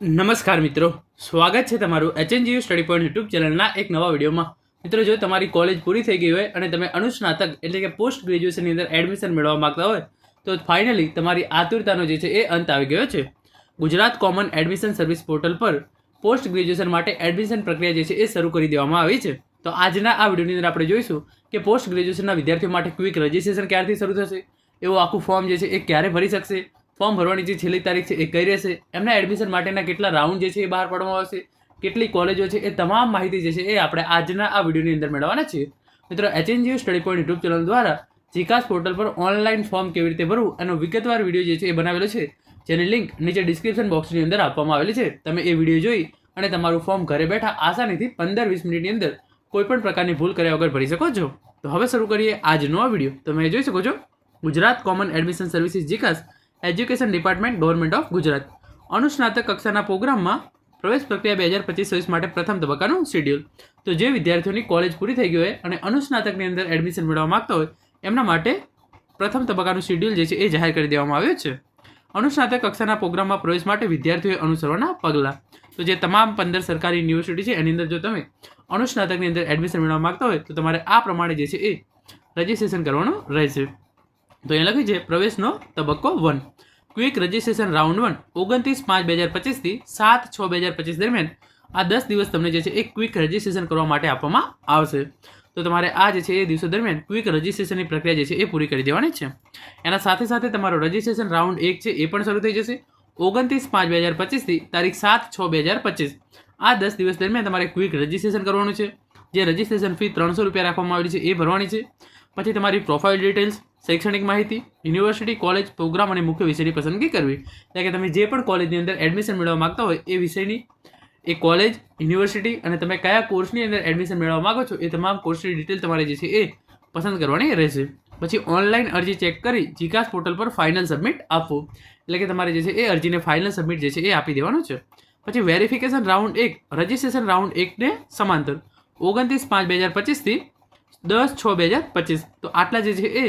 નમસ્કાર મિત્રો. સ્વાગત છે તમારું એચએનજીયુ સ્ટડી પોઈન્ટ યુટ્યુબ ચેનલના એક નવા વિડીયોમાં. મિત્રો, જો તમારી કોલેજ પૂરી થઈ ગઈ હોય અને તમે અનુસ્નાતક એટલે કે પોસ્ટ ગ્રેજ્યુએશનની અંદર એડમિશન મેળવવા માગતા હોય, તો ફાઇનલી તમારી આતુરતાનો જે છે એ અંત આવી ગયો છે. Gujarat common admission service portal પર પોસ્ટ ગ્રેજ્યુએશન માટે એડમિશન પ્રક્રિયા જે છે એ શરૂ કરી દેવામાં આવી છે. તો આજના આ વિડીયોની અંદર આપણે જોઈશું કે પોસ્ટ ગ્રેજ્યુએશનના વિદ્યાર્થીઓ માટે ક્વિક રજિસ્ટ્રેશન ક્યારથી શરૂ થશે? એવું આખું ફોર્મ જે છે એ ક્યારે ભરી શકશે? ફોર્મ ભરવાની જે છેલ્લી તારીખ છે એ કઈ રહેશે? એમના એડમિશન માટેના કેટલા રાઉન્ડ જે છે એ બહાર પાડવામાં આવશે? કેટલી કોલેજો છે? એ તમામ માહિતી જે છે એ આપણે આજના આ વિડીયોની અંદર મેળવવાના છીએ. મિત્રો HNGU study point YouTube channel દ્વારા જીકાસ પોર્ટલ પર ઓનલાઈન ફોર્મ કેવી રીતે ભરવું એનો વિગતવાર વીડિયો જે છે એ બનાવેલો છે. જેની લિંક નીચે ડિસ્ક્રિપ્શન બોક્સની અંદર આપવામાં આવેલી છે. તમે એ વીડિયો જોઈ અને તમારું ફોર્મ ઘરે બેઠા આસાનીથી પંદર વીસ મિનિટની અંદર કોઈપણ પ્રકારની ભૂલ કર્યા વગર ભરી શકો છો. તો હવે શરૂ કરીએ આજનો આ વીડિયો તમે જોઈ શકો છો Gujarat common admission services જીકાસ education department government of Gujarat અનુસ્નાતક કક્ષાના પ્રોગ્રામમાં પ્રવેશ પ્રક્રિયા બે હજાર પચીસ છવ્વીસ માટે પ્રથમ તબક્કાનું શેડ્યુલ તો જે વિદ્યાર્થીઓની કોલેજ પૂરી થઈ ગઈ હોય અને અનુસ્નાતકની અંદર એડમિશન મેળવવા માગતા હોય, એમના માટે પ્રથમ તબક્કાનું શેડ્યુલ જે છે એ જાહેર કરી દેવામાં આવ્યું છે. અનુસ્નાતક કક્ષાના પ્રોગ્રામમાં પ્રવેશ માટે વિદ્યાર્થીઓએ અનુસરવાના પગલાં. તો જે તમામ પંદર સરકારી યુનિવર્સિટી છે, એની અંદર જો તમે અનુસ્નાતકની અંદર એડમિશન મેળવવા માગતા હોય, તો તમારે આ પ્રમાણે જે છે એ રજિસ્ટ્રેશન કરવાનું રહેશે. તો એ લખ્યું છે, પ્રવેશનો તબક્કો one. Quick registration round one ઓગણત્રીસ પાંચ બે હજાર પચીસથી સાત છ બે હજાર પચીસ દરમિયાન આ દસ દિવસ તમને જે છે એ ક્વિક રજિસ્ટ્રેશન કરવા માટે આપવામાં આવશે. તો તમારે આ જે છે એ દિવસો દરમિયાન ક્વિક રજિસ્ટ્રેશનની પ્રક્રિયા જે છે એ પૂરી કરી દેવાની છે. એના સાથે સાથે તમારો રજિસ્ટ્રેશન રાઉન્ડ એક છે એ પણ શરૂ થઈ જશે. ઓગણત્રીસ પાંચ બે હજાર પચીસથી તારીખ સાત છ બે હજાર પચીસ. આ દસ દિવસ દરમિયાન તમારે ક્વિક રજિસ્ટ્રેશન કરવાનું છે. જે રજિસ્ટ્રેશન ફી ત્રણસો રૂપિયા રાખવામાં આવેલી છે એ ભરવાની છે. પછી તમારી પ્રોફાઇલ ડિટેલ્સ શૈક્ષણિક માહિતી યુનિવર્સિટી કોલેજ પ્રોગ્રામ અને મુખ્ય વિષયની પસંદગી કરવી. એટલે કે તમે જે પણ કોલેજની અંદર એડમિશન મેળવવા માગતા હોય, એ વિષયની, એ કોલેજ યુનિવર્સિટી અને તમે કયા કોર્સની અંદર એડમિશન મેળવવા માંગો છો, એ તમામ કોર્સની ડિટેલ તમારે જે છે એ પસંદ કરવાની રહેશે. પછી ઓનલાઈન અરજી ચેક કરી જીકાસ પોર્ટલ પર ફાઇનલ સબમિટ આપવું એટલે કે તમારે જે છે એ અરજીને ફાઇનલ સબમિટ જે છે એ આપી દેવાનું છે. પછી વેરિફિકેશન રાઉન્ડ એક રજિસ્ટ્રેશન રાઉન્ડ એકને સમાંતર. ઓગણત્રીસ પાંચ બે હજાર પચીસથી દસ છ બે હજાર પચીસ. તો આટલા જે છે એ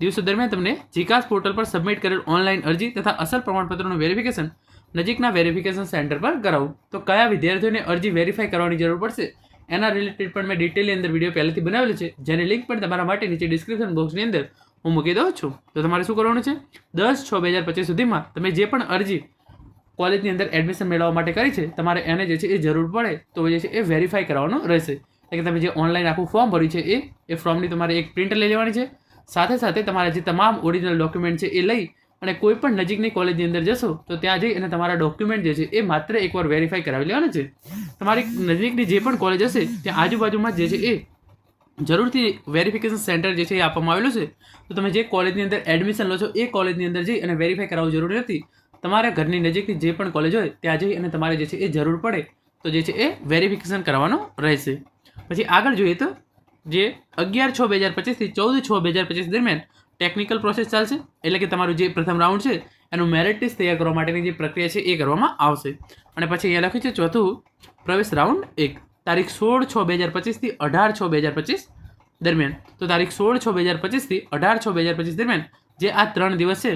દિવસો દરમિયાન તમને જીકાસ પોર્ટલ પર સબમિટ કરેલ ઓનલાઈન અરજી તથા અસર પ્રમાણપત્રનું વેરિફિકેશન નજીકના વેરિફિકેશન સેન્ટર પર કરાવું. તો કયા વિદ્યાર્થીઓને અરજી વેરીફાઈ કરવાની જરૂર પડશે? એના રિલેટેડ પણ મેં ડિટેલની અંદર વીડિયો પહેલેથી બનાવેલો છે. જેની લિંક પણ તમારા માટે નીચે ડિસ્ક્રિપ્શન બોક્સની અંદર હું મૂકી દઉં છું. તો તમારે શું કરવાનું છે? દસ છ બે હજાર પચીસ સુધીમાં તમે જે પણ અરજી કોલેજની અંદર એડમિશન મેળવવા માટે કરી છે, તમારે એને જે છે એ જરૂર પડે તો જે છે એ વેરીફાઈ કરવાનું રહેશે. એટલે કે તમે જે ઓનલાઈન આખું ફોર્મ ભર્યું છે એ એ ફોર્મની તમારે એક પ્રિન્ટ લઈ લેવાની છે. સાથે સાથે તમારા જે તમામ ઓરિજિનલ ડોક્યુમેન્ટ છે એ લઈ અને કોઈ પણ નજીકની કોલેજની અંદર જશો, તો ત્યાં જઈ અને તમારા ડોક્યુમેન્ટ જે છે એ માત્ર એકવાર વેરીફાઈ કરાવી લેવાના છે. તમારી નજીકની જે પણ કોલેજ હશે, ત્યાં આજુબાજુમાં જે છે એ જરૂરથી વેરિફિકેશન સેન્ટર જે છે એ આપવામાં આવેલું છે. તો તમે જે કોલેજની અંદર એડમિશન લો છો, એ કોલેજની અંદર જઈ અને વેરીફાઈ કરાવવું જરૂરી નથી. તમારા ઘરની નજીકની જે પણ કોલેજ હોય, ત્યાં જઈ અને તમારે જે છે એ જરૂર પડે, તો જે છે એ વેરિફિકેશન કરવાનું રહેશે. પછી આગળ જોઈએ તો જે અગિયાર છ બે હજાર પચીસથી ચૌદ છ બે હજાર પચીસ દરમિયાન ટેકનિકલ પ્રોસેસ ચાલશે. એટલે કે તમારું જે પ્રથમ રાઉન્ડ છે, એનું મેરિટ લિસ્ટ તૈયાર કરવા માટેની જે પ્રક્રિયા છે, એ કરવામાં આવશે. અને પછી અહીંયા લખ્યું છે, ચોથું પ્રવેશ રાઉન્ડ એક. તારીખ સોળ છ બે હજાર પચીસથી અઢાર છ બે હજાર પચીસ દરમિયાન. તો તારીખ સોળ છ બે હજાર પચીસથી અઢાર છ બે હજાર પચીસ દરમિયાન જે આ ત્રણ દિવસ છે,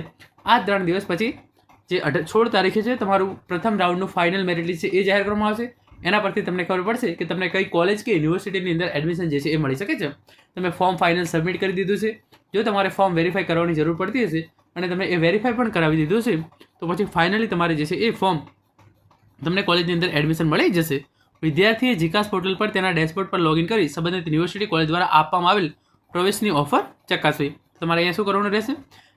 આ ત્રણ દિવસ પછી જે સોળ તારીખે છે, તમારું પ્રથમ રાઉન્ડનું ફાઇનલ મેરિટ લિસ્ટ છે, એ જાહેર કરવામાં આવશે. એના પરથી તમને ખબર પડશે કે તમને કઈ કોલેજ કે યુનિવર્સિટીની અંદર એડમિશન જે છે એ મળી શકે છે. તમે ફોર્મ ફાઇનલ સબમિટ કરી દીધું છે. જો તમારે ફોર્મ વેરીફાઈ કરવાની જરૂર પડતી હશે અને તમે એ વેરીફાઈ પણ કરાવી દીધું છે તો પછી ફાઇનલી તમારે જે છે એ ફોર્મ તમને કોલેજની અંદર એડમિશન મળી જશે. વિદ્યાર્થીએ જીકાસ પોર્ટલ પર તેના ડેશબોર્ડ પર લોગિન કરી સંબંધિત યુનિવર્સિટી કોલેજ દ્વારા આપવામાં આવેલ પ્રવેશની ઓફર ચકાસવી. તમારે અહીંયા શું કરવાનું રહેશે?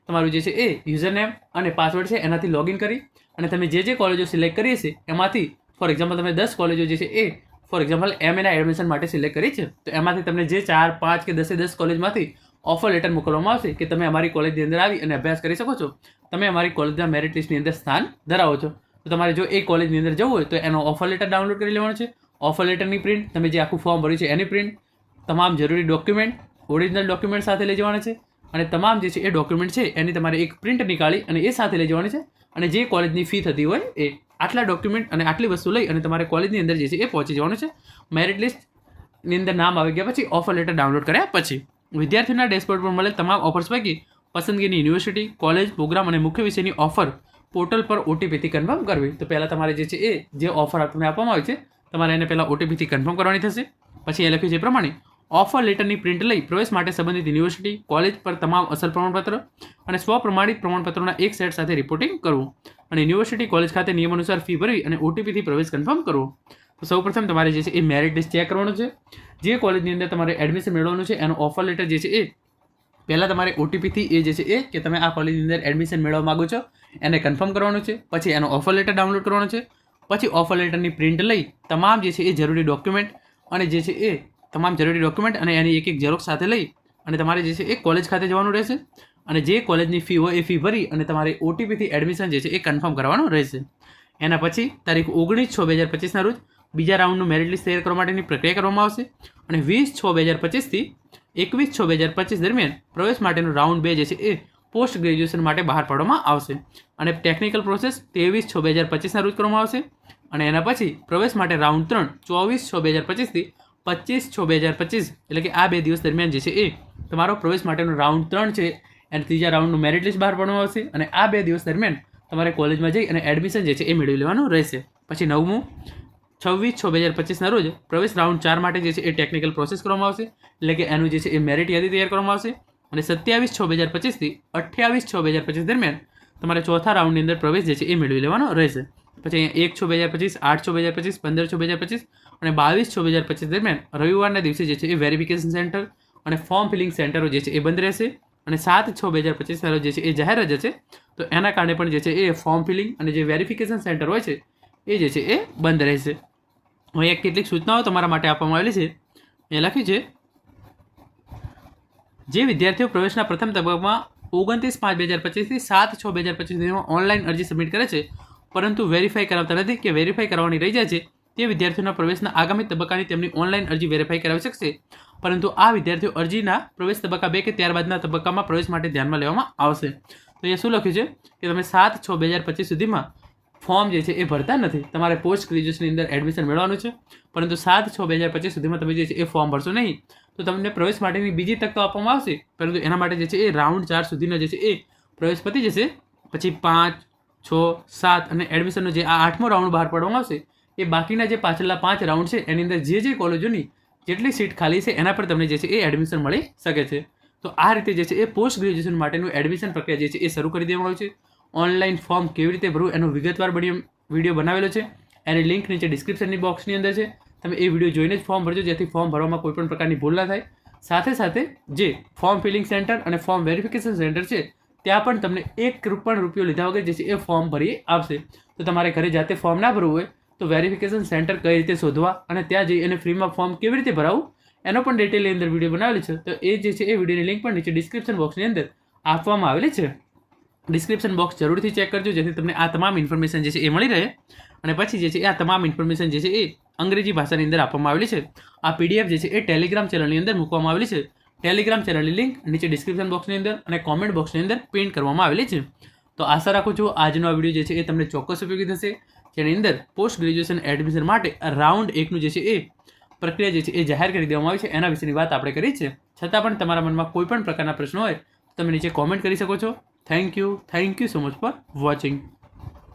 તમારું જે છે એ યુઝર નેમ અને પાસવર્ડ છે એનાથી લોગિન કરી અને તમે જે જે કોલેજો સિલેક્ટ કરી છે એમાંથી ફોર એક્ઝામ્પલ તમે દસ કોલેજો જે છે એ ફોર એક્ઝામ્પલ એમ એના એડમિશન માટે સિલેક્ટ કરી છે, તો એમાંથી તમને જે ચાર, પાંચ કે દસે, દસ કોલેજમાંથી ઓફર લેટર મોકલવામાં આવશે કે તમે અમારી કોલેજની અંદર આવી અને અભ્યાસ કરી શકો છો. તમે અમારી કોલેજના મેરિટ લિસ્ટની અંદર સ્થાન ધરાવો છો. તો તમારે જો એ કોલેજની અંદર જવું હોય, તો એનો ઓફર લેટર ડાઉનલોડ કરી લેવાનો છે. ઓફર લેટરની પ્રિન્ટ તમે જે આખું ફોર્મ ભર્યું છે એની પ્રિન્ટ તમામ જરૂરી ડોક્યુમેન્ટ ઓરિજિનલ ડોક્યુમેન્ટ સાથે લઈ જવાના છે. અને તમામ જે છે એ ડોક્યુમેન્ટ છે, એની તમારે એક પ્રિન્ટ નીકાળી અને એ સાથે લઈ જવાની છે. અને જે કોલેજની ફી થતી હોય એ આટલા ડોક્યુમેન્ટ અને આટલી વસ્તુ લઈ અને તમારે કોલેજની અંદર જે છે એ પહોંચી જવાનું છે. મેરિટ લિસ્ટની અંદર નામ આવી ગયા પછી ઓફર લેટર ડાઉનલોડ કર્યા પછી વિદ્યાર્થીઓના ડેશબોર્ડ પર મળેલ તમામ ઓફર્સ પૈકી પસંદગીની યુનિવર્સિટી કોલેજ પ્રોગ્રામ અને મુખ્ય વિષયની ઓફર પોર્ટલ પર ઓટીપીથી કન્ફર્મ કરવી. તો પહેલાં તમારે જે છે એ જે ઓફર તમને આપવામાં આવી છે, તમારે એને પહેલાં ઓટીપીથી કન્ફર્મ કરવાની થશે. પછી એ લખ્યું છે એ પ્રમાણે ઓફર લેટરની પ્રિન્ટ લઈ પ્રવેશ માટે સંબંધિત યુનિવર્સિટી કોલેજ પર તમામ અસર પ્રમાણપત્ર અને સ્વપ્રમાણિત પ્રમાણપત્રોના એક સેટ સાથે રિપોર્ટિંગ કરવું અને યુનિવર્સિટી કોલેજ ખાતે નિયમ અનુસાર ફી ભરવી અને ઓટીપીથી પ્રવેશ કન્ફર્મ કરવો. તો સૌપ્રથમ તમારે જે છે એ મેરિટ લિસ્ટ ચેક કરવાનું છે. જે કોલેજની અંદર તમારે એડમિશન મેળવવાનું છે, એનો ઓફર લેટર જે છે એ પહેલાં તમારે ઓટીપીથી એ જે છે એ કે તમે આ કોલેજની અંદર એડમિશન મેળવવા માગો છો, એને કન્ફર્મ કરવાનું છે. પછી એનો ઓફર લેટર ડાઉનલોડ કરવાનો છે. પછી ઓફર લેટરની પ્રિન્ટ લઈ તમામ જે છે એ જરૂરી ડોક્યુમેન્ટ અને જે છે એ તમામ જરૂરી ડોક્યુમેન્ટ અને એની એક એક ઝેરોક્ષ સાથે લઈ અને તમારે જે છે એ કોલેજ ખાતે જવાનું રહેશે. અને જે કોલેજની ફી હોય એ ફી ભરી અને તમારે ઓટીપીથી એડમિશન જે છે એ કન્ફર્મ કરવાનું રહેશે. એના પછી તારીખ ઓગણીસ છ બે હજાર પચીસના રોજ બીજા રાઉન્ડનું મેરિટ લિસ્ટ તૈયાર કરવા માટેની પ્રક્રિયા કરવામાં આવશે. અને વીસ છ બે હજાર પચીસથી એકવીસ છ બે હજાર પચીસ દરમિયાન પ્રવેશ માટેનું રાઉન્ડ બે જે છે એ પોસ્ટ ગ્રેજ્યુએશન માટે બહાર પાડવામાં આવશે. અને ટેકનિકલ પ્રોસેસ ત્રેવીસ છ બે હજાર પચીસના રોજ કરવામાં આવશે. અને એના પછી પ્રવેશ માટે રાઉન્ડ ત્રણ ચોવીસ છ બે હજાર પચીસથી પચીસ છ બે હજાર પચીસ, એટલે કે આ બે દિવસ દરમિયાન જે છે એ તમારો પ્રવેશ માટેનો રાઉન્ડ ત્રણ છે અને ત્રીજા રાઉન્ડનું મેરિટ લિસ્ટ બહાર પાડવામાં આવશે અને આ બે દિવસ દરમિયાન તમારે કોલેજમાં જઈ અને એડમિશન જે છે એ મેળવી લેવાનું રહેશે. પછી નવમું, છવ્વીસ છ બે હજાર પચીસના રોજ પ્રવેશ રાઉન્ડ ચાર માટે જે છે એ ટેકનિકલ પ્રોસેસ કરવામાં આવશે, એટલે કે એનું જે છે એ મેરિટ યાદી તૈયાર કરવામાં આવશે. અને સત્યાવીસ છ બે હજાર પચીસથી અઠ્યાવીસ છ બે હજાર પચીસ દરમિયાન તમારે ચોથા રાઉન્ડની અંદર પ્રવેશ જે છે એ મેળવી લેવાનો રહેશે. પછી અહીંયા એક છ બે હજાર પચીસ, આઠ છ બે હજાર પચીસ, પંદર છ બે હજાર પચીસ અને બાવીસ છ બે હજાર પચીસ દરમિયાન રવિવારના દિવસે જે છે એ વેરિફિકેશન સેન્ટર અને ફોર્મ ફિલિંગ સેન્ટરો જે છે એ બંધ રહેશે. અને સાત છ બે હજાર પચીસ જે છે એ જાહેર રજા છે. તો એના કારણે પણ જે છે એ ફોર્મ ફિલિંગ અને જે વેરિફિકેશન સેન્ટર હોય છે એ જે છે એ બંધ રહેશે. અહીંયા કેટલીક સૂચનાઓ તમારા માટે આપવામાં આવેલી છે. એ લખ્યું છે, જે વિદ્યાર્થીઓ પ્રવેશના પ્રથમ તબક્કામાં ઓગણત્રીસ પાંચ બે હજાર પચીસથી સાત છ બે હજાર પચીસ સુધીમાં ઓનલાઈન અરજી સબમિટ કરે છે, પરંતુ વેરીફાઈ કરાવતા નથી કે વેરીફાઈ કરવાની રહી જાય છે. તે વિદ્યાર્થીઓના પ્રવેશના આગામી તબક્કાની તેમની ઓનલાઈન અરજી વેરીફાઈ કરાવી શકશે. પરંતુ આ વિદ્યાર્થીઓ અરજીના પ્રવેશ તબક્કા બે કે ત્યારબાદના તબક્કામાં પ્રવેશ માટે ધ્યાનમાં લેવામાં આવશે. તો અહીંયા શું લખ્યું છે? કે તમે સાત છ બે હજાર પચીસ સુધીમાં ફોર્મ જે છે એ ભરતા નથી. તમારે પોસ્ટ ગ્રેજ્યુએશનની અંદર એડમિશન મેળવવાનું છે. પરંતુ સાત છ બે હજાર પચીસ સુધીમાં તમે જે છે એ ફોર્મ ભરશો નહીં, તો તમને પ્રવેશ માટેની બીજી તક તો આપવામાં આવશે. પરંતુ એના માટે જે છે એ રાઉન્ડ ચાર સુધીનો જે છે એ પ્રવેશ પતી જશે પછી પાંચ, છ, સાત અને એડમિશનનો જે આ આઠમો રાઉન્ડ બહાર પાડવામાં આવશે. એ બાકીના જે પાછળના પાંચ રાઉન્ડ છે, એની અંદર જે જે કોલેજોની જેટલી સીટ ખાલી છે, એના પર તમને જે છે એ એડમિશન મળી શકે છે. તો આ રીતે જે છે એ પોસ્ટ ગ્રેજ્યુએશન માટેનું એડમિશન પ્રક્રિયા જે છે એ શરૂ કરી દેવામાં આવ્યું છે. ઓનલાઈન ફોર્મ કેવી રીતે ભરવું એનો વિગતવાર વીડિયો બનાવેલો છે. એની લિંક નીચે ડિસ્ક્રિપ્શનની બોક્સની અંદર છે. તમે એ વીડિયો જોઈને જ ફોર્મ ભરજો, જેથી ફોર્મ ભરવામાં કોઈ પણ પ્રકારની ભૂલ ના થાય. સાથે સાથે જે ફોર્મ ફિલિંગ સેન્ટર અને ફોર્મ વેરિફિકેશન સેન્ટર છે, ત્યાં પણ તમને એક પણ રૂપિયો લીધા વગર જે છે એ ફોર્મ ભરી આવશે તો તમારે ઘરે જાતે ફોર્મ ના ભરવું હોય તો વેરિફિકેશન સેન્ટર કઈ રીતે શોધવા અને ત્યાં જઈ અને ફ્રીમાં ફોર્મ કેવી રીતે ભરાવું, એનો પણ ડિટેલની અંદર વીડિયો બનાવેલી છે. તો એ જે છે, એ વિડીયોની લિંક પણ નીચે ડિસ્ક્રિપ્શન બોક્સની અંદર આપવામાં આવેલી છે. ડિસ્ક્રિપ્શન બોક્સ જરૂરથી ચેક કરજો, જેથી તમને આ તમામ ઇન્ફોર્મેશન જે છે, એ મળી રહે. અને પછી જે છે, એ આ તમામ ઇન્ફોર્મેશન જે છે, એ અંગ્રેજી ભાષાની અંદર આપવામાં આવેલી છે. આ પીડીએફ જે છે, એ ટેલિગ્રામ ચેનલની અંદર મૂકવામાં આવેલી છે. ટેલિગ્રામ ચેનલની લિંક નીચે ડિસ્ક્રિપ્શન બોક્સની અંદર અને કોમેન્ટ બોક્સની અંદર પ્રિન્ટ કરવામાં આવેલી છે. તો આશા રાખું છું આજનો આ વીડિયો જે છે એ તમને ચોક્કસ ઉપયોગી થશે. જેની અંદર પોસ્ટ ગ્રેજ્યુએશન એડમિશન માટે રાઉન્ડ એકનું જે છે એ પ્રક્રિયા જે છે એ જાહેર કરી દેવામાં આવી છે. એના વિશેની વાત આપણે કરી છે. છતાં પણ તમારા મનમાં કોઈ પણ પ્રકારના પ્રશ્નો હોય તમે નીચે કોમેન્ટ કરી શકો છો. Thank you thank you so much for watching